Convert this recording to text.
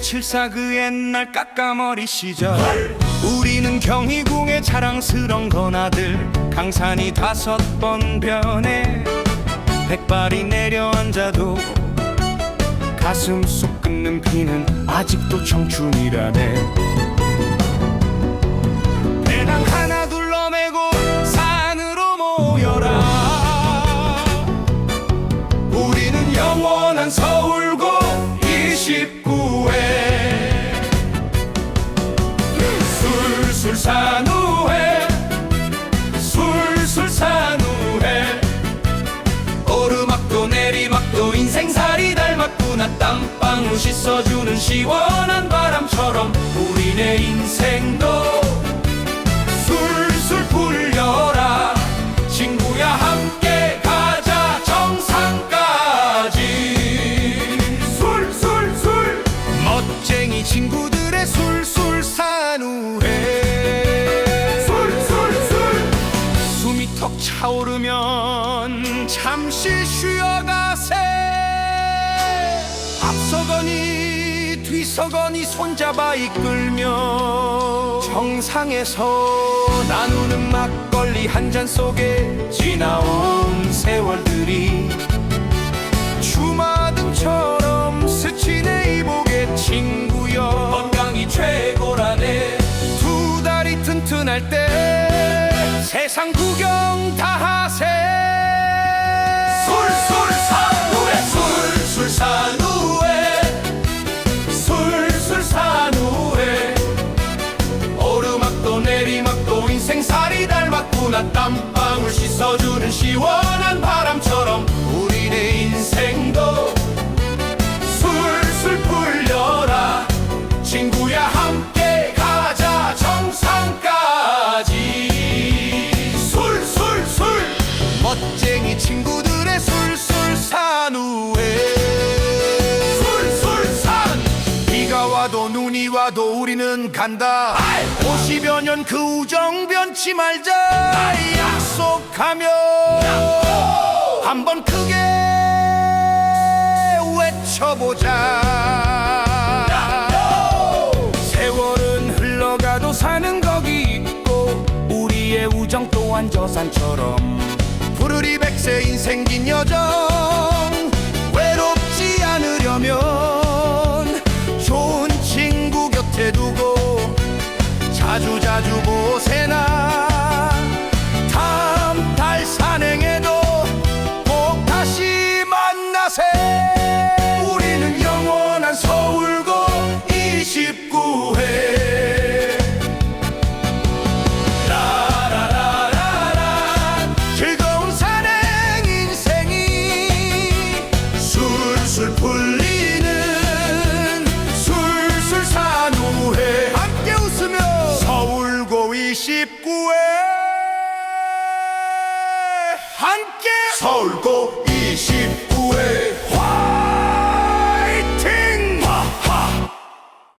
24그 옛날 까까머리 시절. 우리는 경희궁의 자랑스런 건아들. 강산이 다섯 번 변해 백발이 내려앉아도 가슴 속 끓는 피는 아직도 청춘이라네 잠시 쉬어가세. 앞서거니 뒤서거니 손잡아 이끌며 정상에서 나누는 막걸리 한 잔 속에 지나온 세월들이 주마등처럼 스치네 이복의 친구여. 건강이 최고라네. 두 다리 튼튼할 때 세상 구경 다 하세 닮았구나 땀방울 씻어주는 시원한 바람처럼 우리네 인생도 술술 풀려라. 친구야 함께 가자 정상까지. 술술술. 멋쟁이 친구들의 술술 산 후에 와도 우리는 간다. 50여 년 그 우정 변치 말자. 약속하며 한번 크게 외쳐보자. 세월은 흘러가도 사는 거기 있고 우리의 우정 또한 저산처럼. 푸르리 백세 인생 긴 여정 자주 자주 보세나